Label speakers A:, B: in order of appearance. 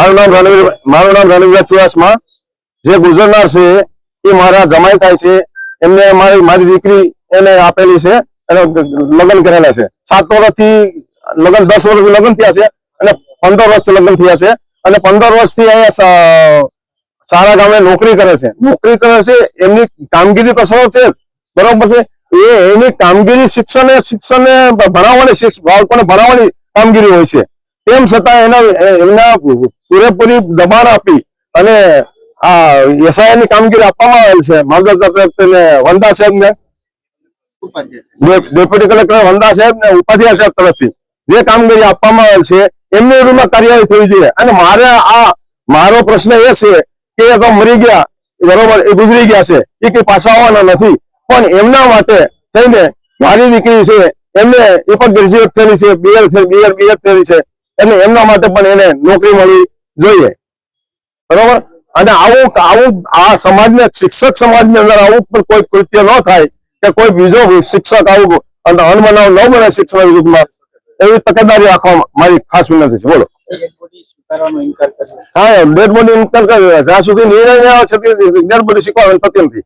A: મારું નામ રણવીર મારું નામ રણવીર ચુડાસમા. જે ગુજરનાર છે, એ મારા જમાઈ થાય છે. એમને મારી મારી દીકરી એને આપેલી છે અને લગ્ન કરેલા છે. સાત વર્ષથી લગ્ન, દસ વર્ષથી લગ્ન થયા છે અને પંદર વર્ષથી લગ્ન થયા છે. અને પંદર વર્ષથી અહીંયા સારા ગામે નોકરી કરે છે. નોકરી કરે છે, એમની કામગીરી તો સરળ છે. બરોબર છે? એ એની કામગીરી શિક્ષણ શિક્ષણ ભણાવવાની બાળકોને ભણાવવાની કામગીરી હોય છે. તેમ છતાં એના એમના પૂરેપૂરી દબાણ આપી અને આ એસઆઈ ની કામગીરી આપવામાં આવેલ છે. મામલતદાર વંદા સાહેબ ને ડેપ્યુટી કલેક્ટર વંદા સાહેબ ને ઉપાધ્યાય સાહેબ તરફથી જે કામગીરી આપવામાં આવેલ છે, એમની વિરુદ્ધમાં કાર્યવાહી થવી જોઈએ. અને મારે આ, મારો પ્રશ્ન એ છે કે એ તો મરી ગયા, બરોબર, એ ગુજરી ગયા છે. એ કઈ પાછા આવવાના નથી. પણ એમના માટે થઈને મારી દીકરી છે, એમને એ પણ ગ્રેજ્યુએટ થયેલી છે બીએડ બીએડ બીએડ થયેલી છે. એટલે એમના માટે પણ એને નોકરી મળવી જોઈએ. બરોબર? અને આવું આવું આ સમાજને, શિક્ષક સમાજની અંદર આવું પણ કોઈ કૃત્ય ન થાય કે કોઈ બીજો શિક્ષક આવું અને અનબનાવ ન બને શિક્ષણ વિરુદ્ધમાં, એવી તકેદારી રાખવા મારી ખાસ વિનંતી છે. બોલો. હા ડેડ બોડી ઇન્કર કરે જ્યાં સુધી નિર્ણય આવે છે ડેડ બોડી શીખવા થતી નથી